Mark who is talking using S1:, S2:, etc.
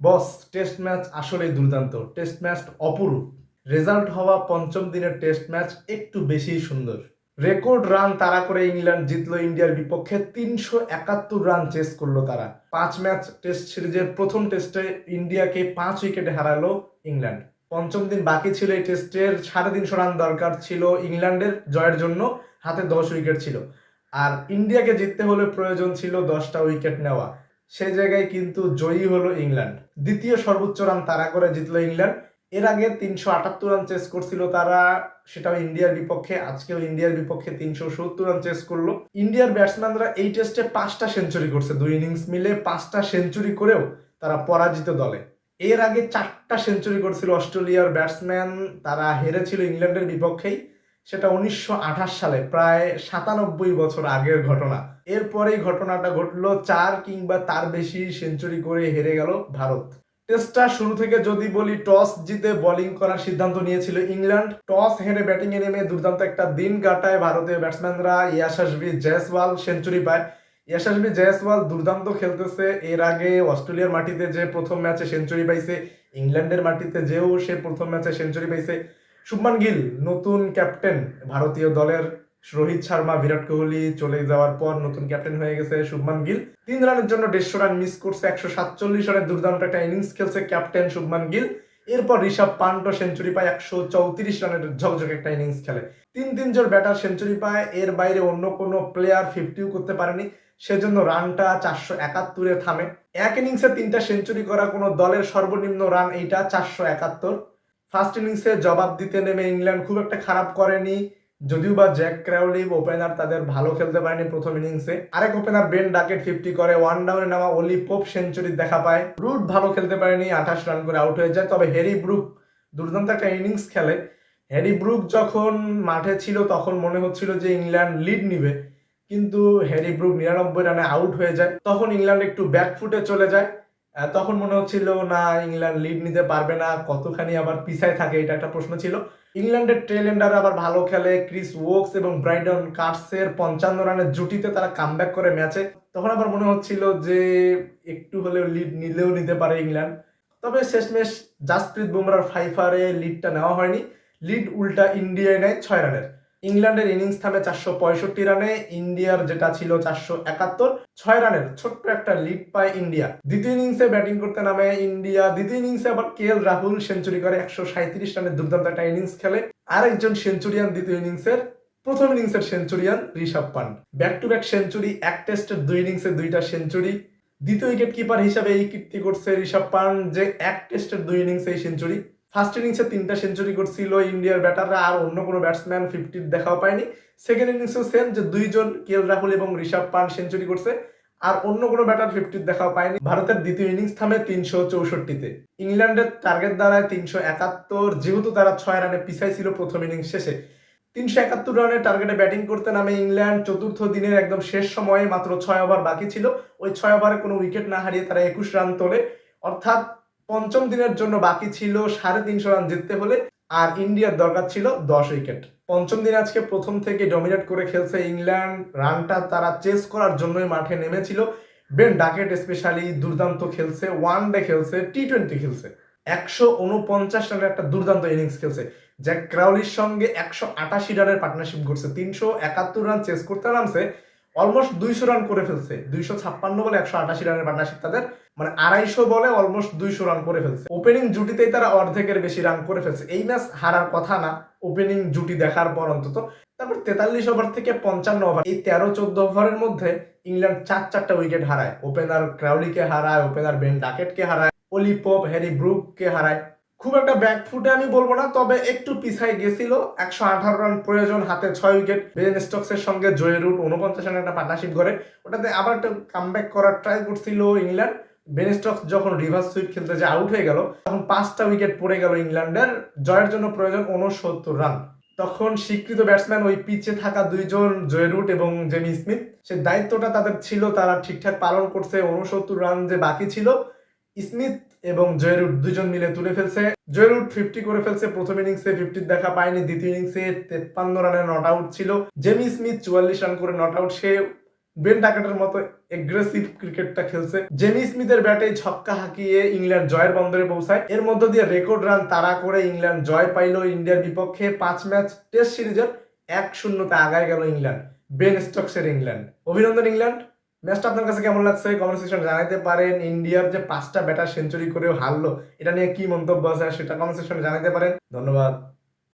S1: বস test match আসলেই দুর্দান্ত। Test match অপরূপ। রেজাল্ট হওয়া পঞ্চম দিনের টেস্ট ম্যাচ একটু বেশি সুন্দর। রেকর্ড রান তারা করে ইংল্যান্ড জিতলো ইন্ডিয়ার বিপক্ষে তিনশো একাত্তর রান চেস করল তারা। পাঁচ ম্যাচ টেস্ট সিরিজের প্রথম টেস্টে ইন্ডিয়াকে পাঁচ উইকেটে হারালো ইংল্যান্ড। পঞ্চম দিন বাকি ছিল এই টেস্টের সাড়ে তিনশো রান দরকার ছিল ইংল্যান্ডের জয়ের জন্য, হাতে দশ উইকেট ছিল। আর ইন্ডিয়াকে জিততে হলে প্রয়োজন ছিল দশটা উইকেট নেওয়া। সেই জায়গায় কিন্তু জয়ী হলো ইংল্যান্ড। দ্বিতীয় সর্বোচ্চ রান তারা করে জিতলো ইংল্যান্ড। এর আগে তিনশো আটাত্তর রান চেস করছিল তারা, সেটাও ইন্ডিয়ার বিপক্ষে, আজকেও ইন্ডিয়ার বিপক্ষে তিনশো সত্তর রান চেস করল। ইন্ডিয়ার ব্যাটসম্যানরা এই টেস্টে পাঁচটা সেঞ্চুরি করছে, দুই ইনিংস মিলে পাঁচটা সেঞ্চুরি করেও তারা পরাজিত দলে। এর আগে চারটা সেঞ্চুরি করছিল অস্ট্রেলিয়ার ব্যাটসম্যান, তারা হেরেছিল ইংল্যান্ডের বিপক্ষেই। সেটা উনিশশো আঠাশ সালে, প্রায় সাতানব্বই বছর আগের ঘটনা। এরপরেই ঘটনাটা ঘটলো চার কিংবা তার বেশি সেঞ্চুরি করে হেরে গেল ভারত। টেস্টটা শুরু থেকে যদি বলি, টস জিতে বোলিং করার সিদ্ধান্ত নিয়েছিল ইংল্যান্ড। টস হেরে ব্যাটিংয়ে নেমে দুর্দান্ত একটা দিন কাটায় ভারতীয় ব্যাটসম্যানরা ইয়াশাসবি জয়সওয়াল সেঞ্চুরি পায়। ইয়াশাসবি জয়সওয়াল দুর্দান্ত খেলতেছে। এর আগে অস্ট্রেলিয়ার মাটিতে যে প্রথম ম্যাচে সেঞ্চুরি পাইছে, ইংল্যান্ডের মাটিতে যেও সে প্রথম ম্যাচে সেঞ্চুরি পাইছে। শুভমান গিল, নতুন ক্যাপ্টেন, ভারতীয় দলের রোহিত শর্মা, বিরাট কোহলি চলে যাওয়ার পর নতুন ক্যাপ্টেন হয়ে গেছে শুভমান গিল। তিন রানের জন্য দেড়শো রান মিস করছে, একশো সাতচল্লিশ রানের দুর্দান্ত একটা ইনিংস খেলছে ক্যাপ্টেন শুভমান গিল। এরপর ঋষভ পান্টও সেঞ্চুরি পায় একশো চৌত্রিশ রানের ঝকঝকে একটা ইনিংস খেলে। তিন তিন জন ব্যাটার সেঞ্চুরি পায়, এর বাইরে অন্য কোনো প্লেয়ার ফিফটিও করতে পারেনি, সেজন্য রানটা চারশো একাত্তরে থামে। এক ইনিংসে তিনটা সেঞ্চুরি করা কোনো দলের সর্বনিম্ন রান এইটা চারশো একাত্তর। ফার্স্ট ইনিংসে জবাব দিতে নেমে ইংল্যান্ড খুব একটা খারাপ করেনি। যদিও বা জ্যাক ক্রাউলি ওপেনার তাদের ভালো খেলতে পারেনি প্রথম ইনিংসে আরেক ওপেনার বেন ডাকেট ফিফটি করে ওয়ান ডাউনে নামা অলি পোপ সেঞ্চুরি দেখা পায়। রুট ভালো খেলতে পারেনি, আঠাশ রান করে আউট হয়ে যায়। তবে হ্যারি ব্রুক দুর্দান্ত একটা ইনিংস খেলে। হ্যারি ব্রুক যখন মাঠে ছিল তখন মনে হচ্ছিল যে ইংল্যান্ড লিড নিবে। কিন্তু হ্যারি ব্রুক নিরানব্বই রানে আউট হয়ে যায়। তখন ইংল্যান্ড একটু ব্যাকফুটে চলে যায়। তখন মনে হচ্ছিল, না, ইংল্যান্ড লিড নিতে পারবে না। কতখানি আবার পিছায় থাকে, এটা একটা প্রশ্ন ছিল। ইংল্যান্ডের ট্রেলেন্ডার আবার ভালো খেলে। ক্রিস ওকস এবং ব্রাইডন কার্সের পঞ্চান্ন রানের জুটিতে তারা কামব্যাক করে ম্যাচে। তখন আবার মনে হচ্ছিল যে, একটু হলেও লিড নিলেও নিতে পারে ইংল্যান্ড। তবে শেষমেশ জাসপ্রীত বুমরার ফাইফারে লিডটা নেওয়া হয়নি। লিড উল্টা ইন্ডিয়ায় নেয় ছয় রানের। ইংল্যান্ডের ইনিংস থামে চারশো পঁয়ষট্টি রানে, ইন্ডিয়ার যেটা ছিল চারশো একাত্তর, ছয় রানের ছোট্ট একটা লিড পায় ইন্ডিয়া। দ্বিতীয় ইনিংসে ব্যাটিং করতে নামে ইন্ডিয়া, দ্বিতীয় ইনিংসে আবার কে এল রাহুল সেঞ্চুরি করে একশো সাঁত্রিশ রানের দুর্দান্ত একটা ইনিংস খেলে। আরেকজন সেঞ্চুরিয়ান দ্বিতীয় ইনিংসের, প্রথম ইনিংসের centurion Rishabh Pant. Back to back century, এক টেস্টের দুই ইনিংসে দুইটা সেঞ্চুরি। দ্বিতীয় উইকেট কিপার হিসাবে এই কীর্তি করছে ঋষভ পান্ট যে এক টেস্টের দুই ইনিংসে এই সেঞ্চুরি। ফার্স্ট ইনিংসে তিনটা সেঞ্চুরি করছিল ইন্ডিয়ার ব্যাটাররা, আর অন্য কোনো ব্যাটসম্যান ফিফটির দেখাও পায়নি। সেকেন্ড ইনিংসেও সেম যে দুইজন কেএল রাহুল এবং ঋষভ পান্ট সেঞ্চুরি করছে, আর অন্য কোনো ব্যাটার ফিফটির দেখাও পায়নি। ভারতের দ্বিতীয় ইনিংস থামে তিনশো চৌষট্টিতে। ইংল্যান্ডের টার্গেট দাঁড়ায় তিনশো একাত্তর, যেহেতু তারা ছয় রানে পিছাই ছিল প্রথম ইনিংস শেষে। তিনশো একাত্তর রানের টার্গেটে ব্যাটিং করতে নামে ইংল্যান্ড। চতুর্থ দিনের একদম শেষ সময়ে মাত্র ছয় ওভার বাকি ছিল। ওই ছয় ওভারে কোনো উইকেট না হারিয়ে তারা একুশ রান তোলে। অর্থাৎ পঞ্চম দিনের জন্য বাকি ছিল সাড়ে তিনশো রান জিততে হলে, আর ইন্ডিয়ার দরকার ছিল দশ উইকেট। পঞ্চম দিন আজকে প্রথম থেকে ডমিনেট করে খেলছে ইংল্যান্ড। রানটা তারা চেস করার জন্যই মাঠে নেমেছিল। বেন ডাকেট স্পেশালি দুর্দান্ত খেলছে ওয়ান ডে খেলছে টি টোয়েন্টি খেলছে। একশো উনপঞ্চাশ রানের একটা দুর্দান্ত ইনিংস খেলছে। জ্যাক ক্রাউলির সঙ্গে একশো আটাশি রানের পার্টনারশিপ করছে তিনশো একাত্তর রান চেস করতে নামছে। অলমোস্ট দুইশো রান করে ফেলছে। দুইশো ছাপ্পান্ন বলে একশো আটাশি রানের পার্টনারশিপ তাদের। মানে আড়াইশো বলে অলমোস্ট দুইশো রান করে ফেলছে। ওপেনিং জুটিতেই তারা অর্ধেকের বেশি রান করে ফেলছে। এই ম্যাচ হারার কথা না। ওপেনিং জুটি দেখার পর অন্তত। তারপর তেতাল্লিশ ওভার থেকে পঞ্চান্ন ওভার এই তেরো চোদ্দ ওভারের মধ্যে ইংল্যান্ড চার চারটা উইকেট হারায় ওপেনার ক্রাউলিকে হারায় ওপেনার বেন ডাকেটকে হারায় অলি পোপ হ্যারি ব্রুককে হারায়। খুব একটা ব্যাকফুটে আমি বলব না, তবে একটু পিছায় গেছিল। একশো আঠারো রান প্রয়োজন, হাতে ছয় উইকেট বেন স্টকসের সঙ্গে জয় রুট উনপঞ্চাশ রানের একটা পার্টনারশিপ করে ওটাতে আবার একটা কামব্যাক করার ট্রাই করছিল ইংল্যান্ড। বেন স্টকস যখন রিভার্স সুইপ খেলতে যে আউট হয়ে গেল, তখন পাঁচটা উইকেট পড়ে গেল ইংল্যান্ডের। জয়ের জন্য প্রয়োজন উনসত্তর রান। তখন স্বীকৃত ব্যাটসম্যান ওই পিচে থাকা দুইজন জয়রুট এবং জেমি স্মিথ সে দায়িত্বটা তাদের ছিল, তারা ঠিকঠাক পালন করছে। উনসত্তর রান যে বাকি ছিল স্মিথ এবং জয়রুট দুজন মিলে তুলে ফেলছে। জয়রুট ফিফটি করে ফেলছে, প্রথম ইনিংসে ফিফটির দেখা পায়নি, দ্বিতীয় ইনিংসে তেপ্পান্ন রানের নট আউট ছিল। জেমি স্মিথ চুয়াল্লিশ রান করে নট আউট সে বেন ডাকেটের মতো এগ্রেসিভ ক্রিকেটটা খেলছে। জেমি স্মিথের ব্যাটে ছক্কা হাঁকিয়ে ইংল্যান্ড জয়ের বন্দরে পৌঁছায়। এর মধ্য দিয়ে রেকর্ড রান তাড়া করে ইংল্যান্ড জয় পাইল ইন্ডিয়ার বিপক্ষে। পাঁচ ম্যাচ টেস্ট সিরিজের এক শূন্যতে আগায় গেল ইংল্যান্ড। বেন স্টকসের ইংল্যান্ড। অভিনন্দন ইংল্যান্ড। ম্যাচটা আপনার কাছে কেমন লাগছে? কমেন্ট সেকশন জানাতে পারেন। ইন্ডিয়ার যে পাঁচটা ব্যাটার সেঞ্চুরি করেও হারলো, এটা নিয়ে কি মন্তব্য আছে সেটা কমেন্ট সেকশনে জানাতে পারেন। ধন্যবাদ।